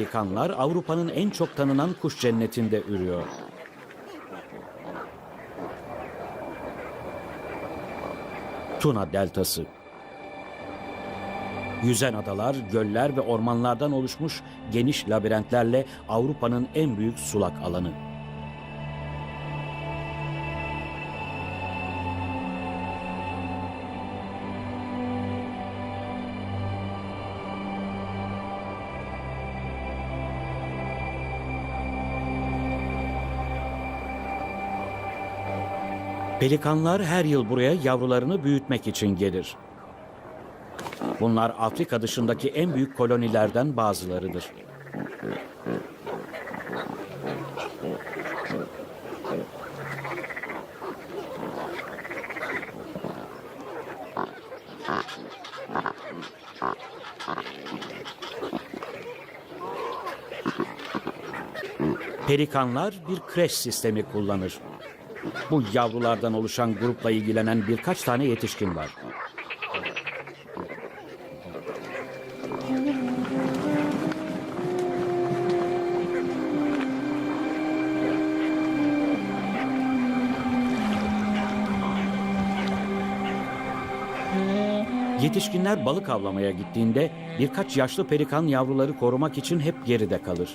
Pelikanlar Avrupa'nın en çok tanınan kuş cennetinde ürüyor. Tuna Deltası. Yüzen adalar, göller ve ormanlardan oluşmuş geniş labirentlerle Avrupa'nın en büyük sulak alanı. Pelikanlar her yıl buraya yavrularını büyütmek için gelir. Bunlar Afrika dışındaki en büyük kolonilerden bazılarıdır. Pelikanlar bir kreş sistemi kullanır. Bu yavrulardan oluşan grupla ilgilenen birkaç tane yetişkin var. Yetişkinler balık avlamaya gittiğinde birkaç yaşlı pelikan yavruları korumak için hep geride kalır.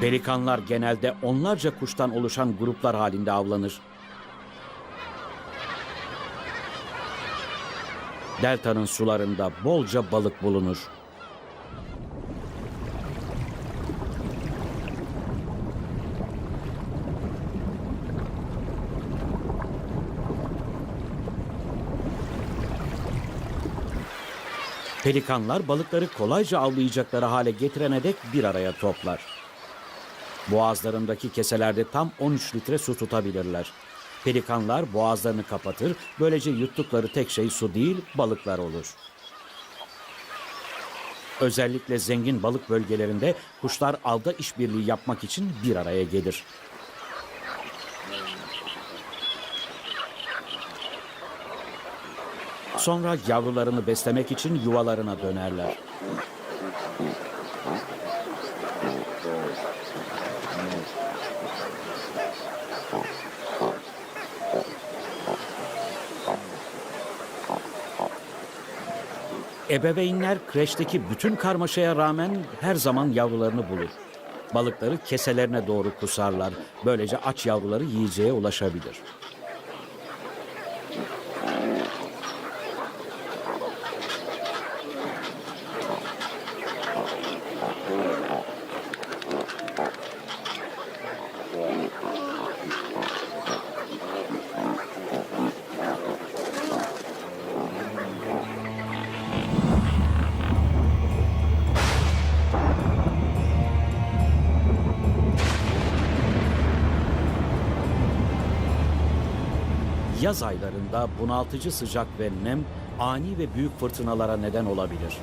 Pelikanlar genelde onlarca kuştan oluşan gruplar halinde avlanır. Delta'nın sularında bolca balık bulunur. Pelikanlar balıkları kolayca avlayacakları hale getirene dek bir araya toplar. Boğazlarındaki keselerde tam 13 litre su tutabilirler. Pelikanlar boğazlarını kapatır, böylece yuttukları tek şey su değil, balıklar olur. Özellikle zengin balık bölgelerinde kuşlar avda işbirliği yapmak için bir araya gelir. Sonra yavrularını beslemek için yuvalarına dönerler. Ebeveynler kreşteki bütün karmaşaya rağmen her zaman yavrularını bulur. Balıkları keselerine doğru kusarlar. Böylece aç yavruları yiyeceğe ulaşabilir. Yaz aylarında bunaltıcı sıcak ve nem ani ve büyük fırtınalara neden olabilir.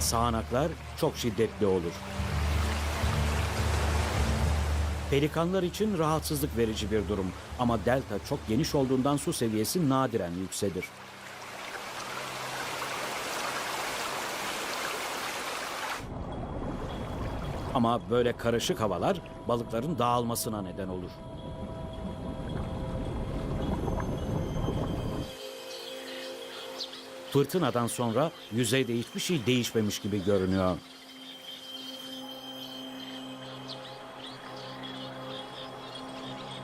Sağanaklar çok şiddetli olur. Pelikanlar için rahatsızlık verici bir durum ama delta çok geniş olduğundan su seviyesi nadiren yükselir. Ama böyle karışık havalar balıkların dağılmasına neden olur. Fırtınadan sonra yüzeyde hiçbir şey değişmemiş gibi görünüyor.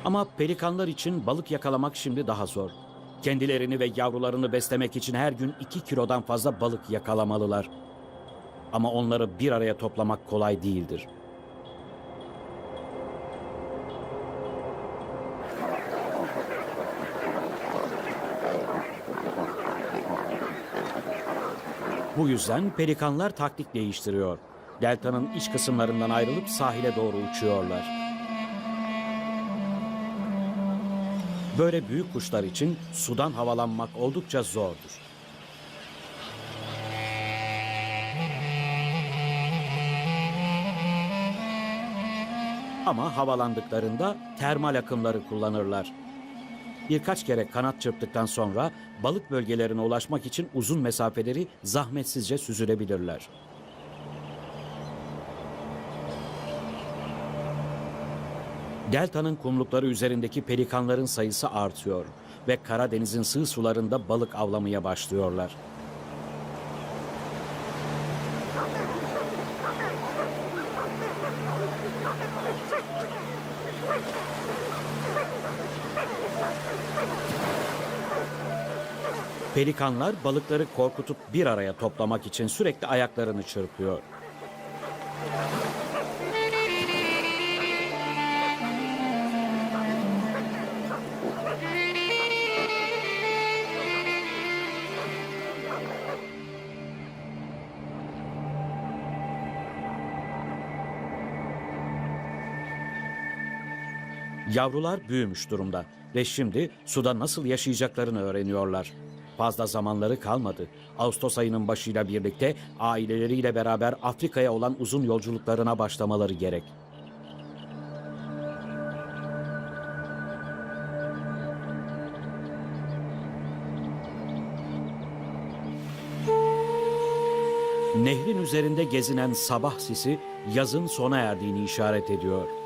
Ama pelikanlar için balık yakalamak şimdi daha zor. Kendilerini ve yavrularını beslemek için her gün 2 kilodan fazla balık yakalamalılar. Ama onları bir araya toplamak kolay değildir. Bu yüzden pelikanlar taktik değiştiriyor. Deltanın iç kısımlarından ayrılıp sahile doğru uçuyorlar. Böyle büyük kuşlar için sudan havalanmak oldukça zordur. Ama havalandıklarında termal akımları kullanırlar. Birkaç kere kanat çırptıktan sonra balık bölgelerine ulaşmak için uzun mesafeleri zahmetsizce süzülebilirler. Delta'nın kumlukları üzerindeki pelikanların sayısı artıyor ve Karadeniz'in sığ sularında balık avlamaya başlıyorlar. Pelikanlar balıkları korkutup bir araya toplamak için sürekli ayaklarını çırpıyor. Yavrular büyümüş durumda ve şimdi suda nasıl yaşayacaklarını öğreniyorlar. Fazla zamanları kalmadı. Ağustos ayının başıyla birlikte aileleriyle beraber Afrika'ya olan uzun yolculuklarına başlamaları gerek. Nehrin üzerinde gezinen sabah sisi yazın sona erdiğini işaret ediyor.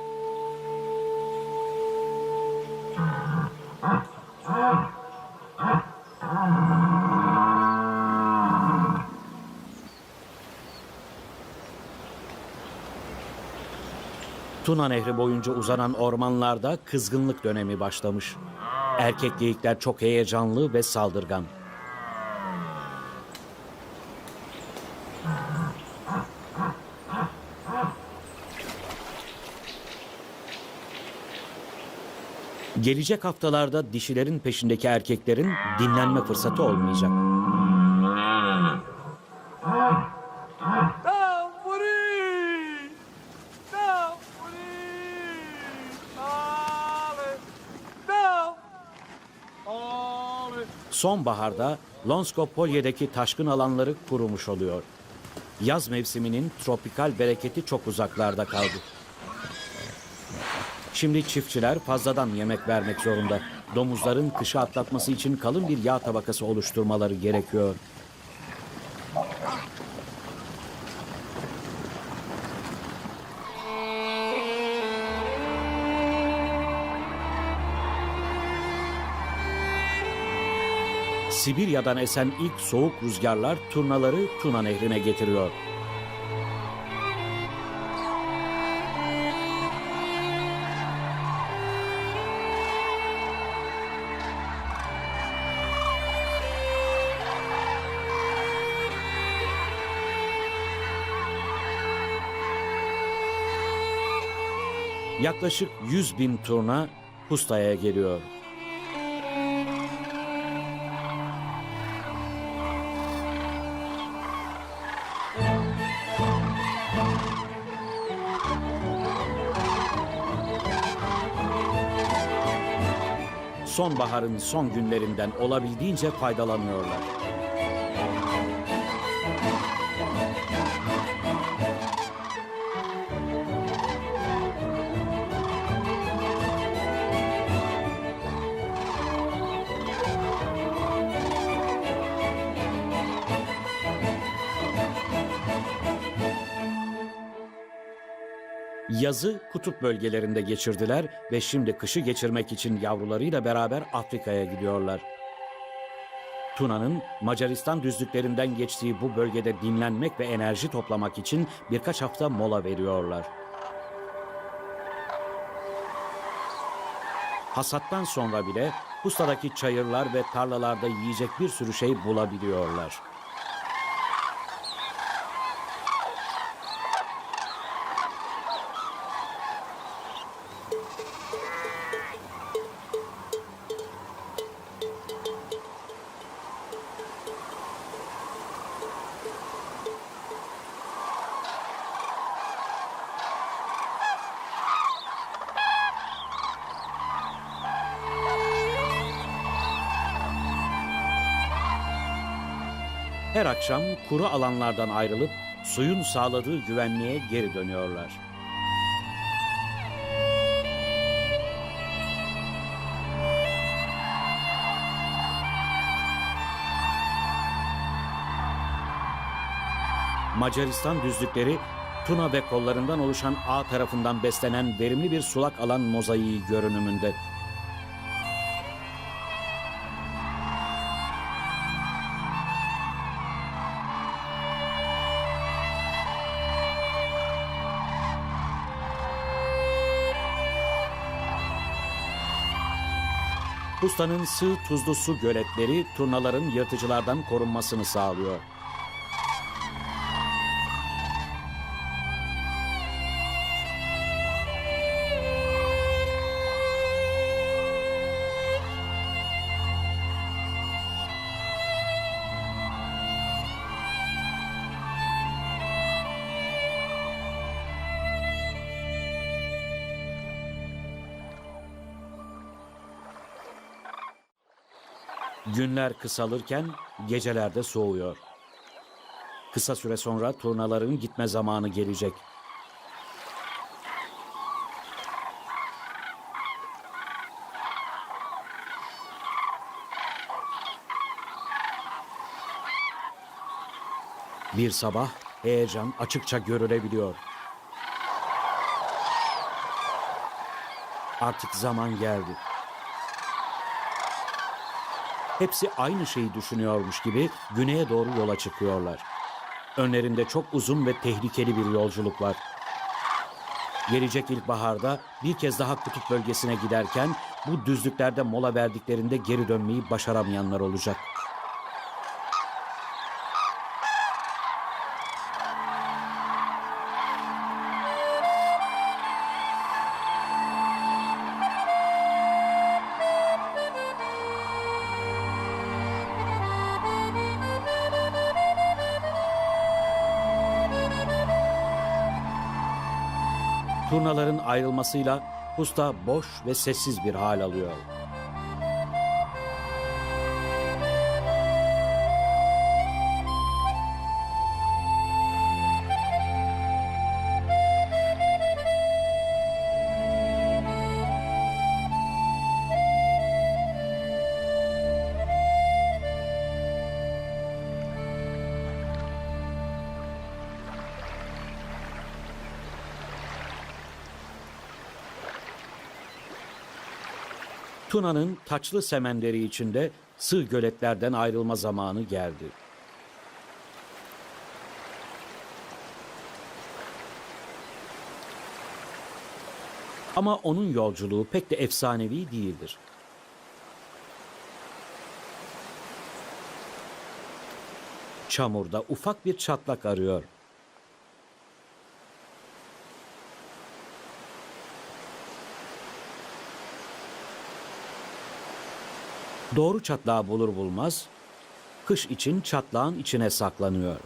Tuna Nehri boyunca uzanan ormanlarda kızgınlık dönemi başlamış. Erkek geyikler çok heyecanlı ve saldırgan. Gelecek haftalarda dişilerin peşindeki erkeklerin dinlenme fırsatı olmayacak. Sonbaharda Lonskopolye'deki taşkın alanları kurumuş oluyor. Yaz mevsiminin tropikal bereketi çok uzaklarda kaldı. Şimdi çiftçiler fazladan yemek vermek zorunda. Domuzların kışı atlatması için kalın bir yağ tabakası oluşturmaları gerekiyor. Sibirya'dan esen ilk soğuk rüzgarlar turnaları Tuna Nehri'ne getiriyor. Yaklaşık 100 bin turna Pusta'ya geliyor. Sonbaharın son günlerinden olabildiğince faydalanıyorlar. Yazı kutup bölgelerinde geçirdiler ve şimdi kışı geçirmek için yavrularıyla beraber Afrika'ya gidiyorlar. Tuna'nın Macaristan düzlüklerinden geçtiği bu bölgede dinlenmek ve enerji toplamak için birkaç hafta mola veriyorlar. Hasattan sonra bile Pusta'daki çayırlar ve tarlalarda yiyecek bir sürü şey bulabiliyorlar. Her akşam kuru alanlardan ayrılıp suyun sağladığı güvenliğe geri dönüyorlar. Macaristan düzlükleri Tuna ve kollarından oluşan ağ tarafından beslenen verimli bir sulak alan mozaiği görünümünde. Pustanın sığ tuzlu su göletleri turnaların yırtıcılardan korunmasını sağlıyor. Günler kısalırken geceler de soğuyor. Kısa süre sonra turnaların gitme zamanı gelecek. Bir sabah heyecan açıkça görülebiliyor. Artık zaman geldi. Hepsi aynı şeyi düşünüyormuş gibi güneye doğru yola çıkıyorlar. Önlerinde çok uzun ve tehlikeli bir yolculuk var. Gelecek ilkbaharda bir kez daha kutup bölgesine giderken bu düzlüklerde mola verdiklerinde geri dönmeyi başaramayanlar olacak. Turnaların ayrılmasıyla pusta boş ve sessiz bir hal alıyor. Tuna'nın taçlı semenleri içinde sığ göletlerden ayrılma zamanı geldi. Ama onun yolculuğu pek de efsanevi değildir. Çamurda ufak bir çatlak arıyor. Doğru çatlağı bulur bulmaz, kış için çatlağın içine saklanıyor.